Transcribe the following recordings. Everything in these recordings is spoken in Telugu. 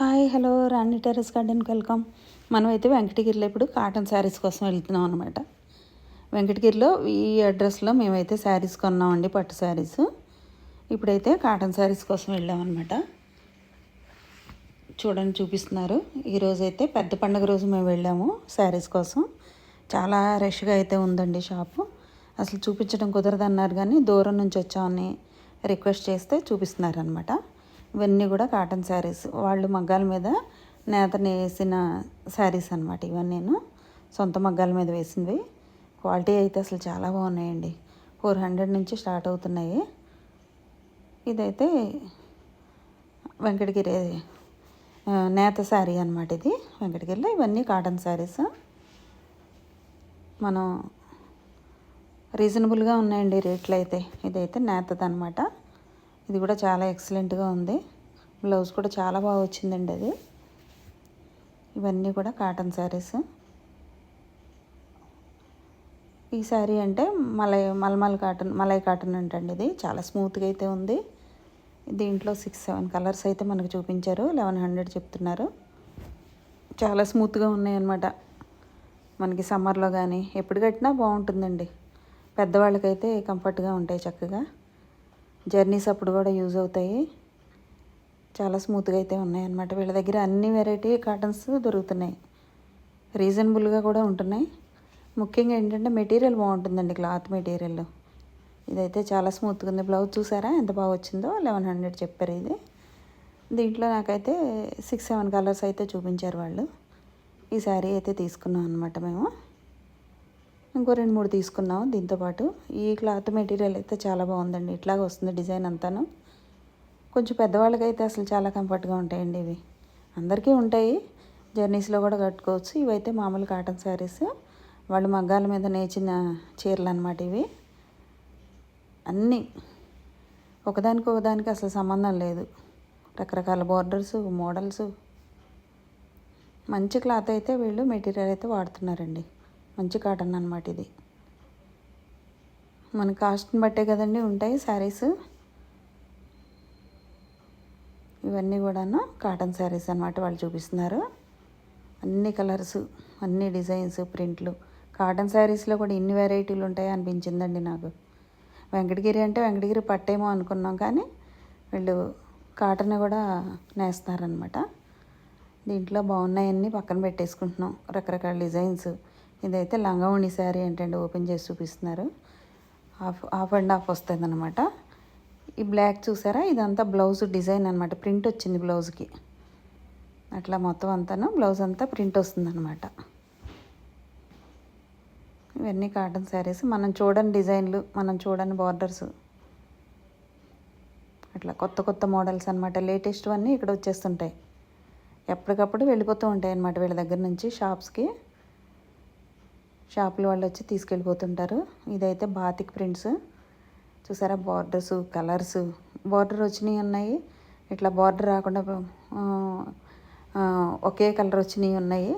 Hi hello. రాణి టెర్రస్ గార్డెన్కి వెల్కమ్. మనమైతే వెంకటగిరిలో ఇప్పుడు కాటన్ శారీస్ కోసం వెళ్తున్నాం అనమాట వెంకటగిరిలో ఈ అడ్రస్లో మేమైతే శారీస్ కొన్నామండి పట్టు శారీస్. ఇప్పుడైతే కాటన్ శారీస్ కోసం వెళ్ళామన్నమాట చూడండి చూపిస్తున్నారు. ఈరోజు అయితే పెద్ద పండుగ రోజు మేము వెళ్ళాము శారీస్ కోసం. చాలా రష్గా అయితే ఉందండి షాపు. అసలు చూపించడం కుదరదన్నారు కానీ దూరం నుంచి వచ్చామని రిక్వెస్ట్ చేస్తే చూపిస్తున్నారనమాట ఇవన్నీ కూడా కాటన్ శారీస్. వాళ్ళు మగ్గాల మీద నేతని వేసిన శారీస్ అనమాట ఇవన్నీ నేను. సొంత మగ్గాల మీద వేసినవి. క్వాలిటీ అయితే అసలు చాలా బాగున్నాయండి. ఫోర్ హండ్రెడ్ నుంచి స్టార్ట్ అవుతున్నాయి. ఇదైతే వెంకటగిరి నేత శారీ అనమాట ఇది. వెంకటగిరిలో ఇవన్నీ కాటన్ శారీస్. మనం రీజనబుల్గా ఉన్నాయండి రేట్లు అయితే. ఇదైతే నేతది అనమాట ఇది కూడా చాలా ఎక్సలెంట్గా ఉంది. బ్లౌజ్ కూడా చాలా బాగా వచ్చిందండి అది. ఇవన్నీ కూడా కాటన్ శారీస్ ఈ శారీ అంటే మలై మల్మల్ కాటన్ మలై కాటన్ అంటండి ఇది. చాలా స్మూత్గా అయితే ఉంది. దీంట్లో సిక్స్ సెవెన్ కలర్స్ అయితే మనకు చూపించారు. లెవెన్ హండ్రెడ్ చెప్తున్నారు. చాలా స్మూత్గా ఉన్నాయన్నమాట. మనకి సమ్మర్లో కానీ ఎప్పుడు కట్టినా బాగుంటుందండి. పెద్దవాళ్ళకైతే కంఫర్ట్గా ఉంటాయి చక్కగా. జర్నీస్ అప్పుడు కూడా యూజ్ అవుతాయి. చాలా స్మూత్గా అయితే ఉన్నాయన్నమాట. వీళ్ళ దగ్గర అన్ని వెరైటీ కాటన్స్ దొరుకుతున్నాయి. రీజనబుల్గా కూడా ఉంటున్నాయి. ముఖ్యంగా ఏంటంటే మెటీరియల్ బాగుంటుందండి క్లాత్ మెటీరియల్. ఇదైతే చాలా స్మూత్గా ఉంది. బ్లౌజ్ చూసారా? ఎంత బాగా వచ్చిందో లెవెన్ హండ్రెడ్ చెప్పారు ఇది. దీంట్లో నాకైతే సిక్స్ సెవెన్ కలర్స్ అయితే చూపించారు వాళ్ళు. ఈ శారీ అయితే తీసుకున్నాం అనమాట మేము. ఇంకో రెండు మూడు తీసుకున్నాం దీంతోపాటు ఈ క్లాత్ మెటీరియల్ అయితే చాలా బాగుందండి. ఇట్లాగ వస్తుంది డిజైన్ అంతాను. కొంచెం పెద్దవాళ్ళకైతే అసలు చాలా కంఫర్ట్గా ఉంటాయండి ఇవి. అందరికీ ఉంటాయి. జర్నీస్లో కూడా కట్టుకోవచ్చు. ఇవైతే మామూలు కాటన్ శారీస్. వాళ్ళు మగ్గాల మీద నేచిన చీరలు అనమాట ఇవి. అన్నీ. ఒకదానికి ఒకదానికి అసలు సంబంధం లేదు. రకరకాల బోర్డర్స్ మోడల్స్. మంచి క్లాత్ అయితే వీళ్ళు మెటీరియల్ అయితే వాడుతున్నారండి. మంచి కాటన్ అనమాట ఇది. మన కాస్ట్ని బట్టే కదండి ఉంటాయి శారీస్. ఇవన్నీ కూడాను కాటన్ శారీస్ అనమాట వాళ్ళు చూపిస్తున్నారు. అన్ని కలర్స్ అన్ని డిజైన్స్ ప్రింట్లు. కాటన్ శారీస్లో కూడా ఇన్ని వెరైటీలు ఉంటాయి అనిపించిందండి నాకు. వెంకటగిరి అంటే వెంకటగిరి పట్టేమో అనుకున్నాం కానీ వీళ్ళు కాటన్ కూడా నేస్తారనమాట దీంట్లో బాగున్నాయన్నీ పక్కన పెట్టేసుకుంటున్నాం. రకరకాల డిజైన్స్. ఇదైతే లంగావణి శారీ ఏంటంటే ఓపెన్ చేసి చూపిస్తున్నారు. హాఫ్ హాఫ్ అండ్ హాఫ్ వస్తుంది అనమాట ఈ బ్లాక్ చూసారా? ఇదంతా బ్లౌజ్ డిజైన్ అనమాట ప్రింట్ వచ్చింది బ్లౌజ్కి. అట్లా మొత్తం అంతాను బ్లౌజ్ అంతా ప్రింట్ వస్తుందన్నమాట. ఇవన్నీ కాటన్ శారీస్. మనం చూడని డిజైన్లు మనం చూడని బార్డర్స్. అట్లా కొత్త కొత్త మోడల్స్ అనమాట లేటెస్ట్ అన్నీ ఇక్కడ వచ్చేస్తుంటాయి. ఎప్పటికప్పుడు వెళ్ళిపోతూ ఉంటాయి అన్నమాట వీళ్ళ దగ్గర నుంచి షాప్స్కి. షాపుల వాళ్ళు వచ్చి తీసుకెళ్ళిపోతుంటారు. ఇదైతే బాతిక్ ప్రింట్స్. చూసారా? Borders colours. బార్డర్ వచ్చినాయి ఉన్నాయి. ఇట్లా బార్డర్ రాకుండా ఒకే కలర్ వచ్చినాయి ఉన్నాయి.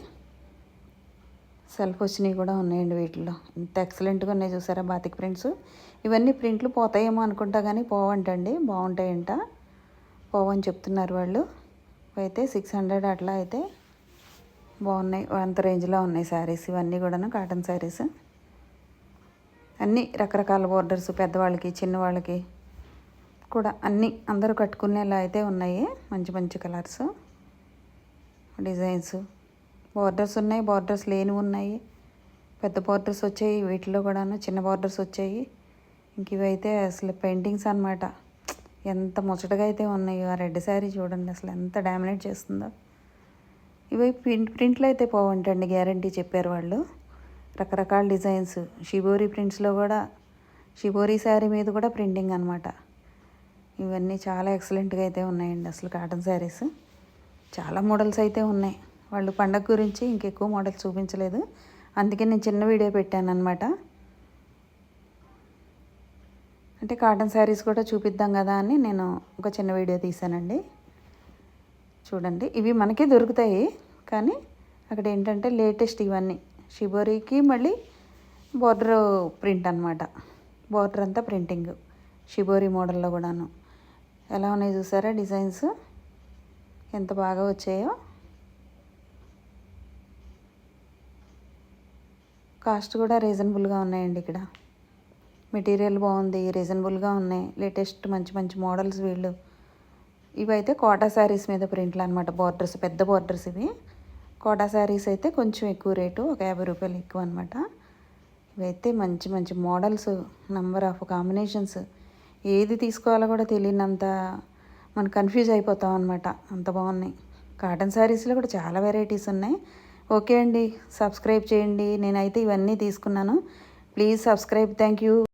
సెల్ఫ్ వచ్చినవి కూడా ఉన్నాయండి వీటిలో ఇంత ఎక్సలెంట్గా ఉన్నాయి చూసారా బాతిక్ ప్రింట్స్. ఇవన్నీ ప్రింట్లు పోతాయేమో అనుకుంటా కానీ పోవంటండి. బాగుంటాయంట. పోవని చెప్తున్నారు వాళ్ళు. అయితే సిక్స్ హండ్రెడ్ అట్లా అయితే బాగున్నాయి. అంత రేంజ్లో ఉన్నాయి శారీస్. ఇవన్నీ కూడాను కాటన్ శారీస్. అన్నీ రకరకాల బోర్డర్స్ పెద్దవాళ్ళకి చిన్నవాళ్ళకి కూడా అన్నీ అందరూ కట్టుకునేలా అయితే ఉన్నాయి. మంచి మంచి కలర్స్. డిజైన్స్. బార్డర్స్ ఉన్నాయి. బార్డర్స్ లేనివి ఉన్నాయి. పెద్ద బార్డర్స్ వచ్చాయి. వీటిలో కూడాను చిన్న బార్డర్స్ వచ్చాయి. ఇంక ఇవైతే అసలు పెయింటింగ్స్ అన్నమాట. ఎంత ముచ్చటగా అయితే ఉన్నాయి. ఆ రెడ్ శారీ చూడండి అసలు ఎంత డామినేట్ చేస్తుందో. ఇవి ప్రింట్ ప్రింట్లు అయితే పోవంటండి గ్యారంటీ చెప్పారు వాళ్ళు. రకరకాల డిజైన్స్. షిబోరి ప్రింట్స్లో కూడా షిబోరి శారీ మీద కూడా ప్రింటింగ్ అనమాట ఇవన్నీ చాలా ఎక్సలెంట్గా అయితే ఉన్నాయండి అసలు కాటన్ శారీస్. చాలా మోడల్స్ అయితే ఉన్నాయి. వాళ్ళు పండగ గురించి ఇంకెక్కువ మోడల్స్ చూపించలేదు. అందుకే నేను చిన్న వీడియో పెట్టాను అనమాట అంటే కాటన్ శారీస్ కూడా చూపిద్దాం కదా అని నేను ఒక చిన్న వీడియో తీశానండి. చూడండి. ఇవి మనకే దొరుకుతాయి. కానీ అక్కడ ఏంటంటే లేటెస్ట్ ఇవన్నీ. షిబోరీకి మళ్ళీ బోర్డర్ ప్రింట్ అనమాట బోర్డర్ అంతా ప్రింటింగ్. షిబోరీ మోడల్లో కూడాను. ఎలా ఉన్నాయి చూసారా డిజైన్స్? ఎంత బాగా వచ్చాయో. కాస్ట్ కూడా రీజనబుల్గా ఉన్నాయండి ఇక్కడ. మెటీరియల్ బాగుంది రీజనబుల్గా ఉన్నాయి. లేటెస్ట్ మంచి మంచి మోడల్స్ వీళ్ళు. ఇవైతే కోటా శారీస్ మీద ప్రింట్లు అనమాట బార్డర్స్ పెద్ద బార్డర్స్ ఇవి. కోటా శారీస్ అయితే కొంచెం ఎక్కువ రేటు ఒక యాభై రూపాయలు ఎక్కువ అనమాట ఇవైతే మంచి మంచి మోడల్స్ నంబర్ ఆఫ్ కాంబినేషన్స్ ఏది తీసుకోవాలో కూడా తెలియనంత మనం కన్ఫ్యూజ్ అయిపోతాం అనమాట అంత బాగున్నాయి. కాటన్ శారీస్లో కూడా చాలా వెరైటీస్ ఉన్నాయి. ఓకే అండి. సబ్స్క్రైబ్ చేయండి. నేనైతే ఇవన్నీ తీసుకున్నాను. Please subscribe thank you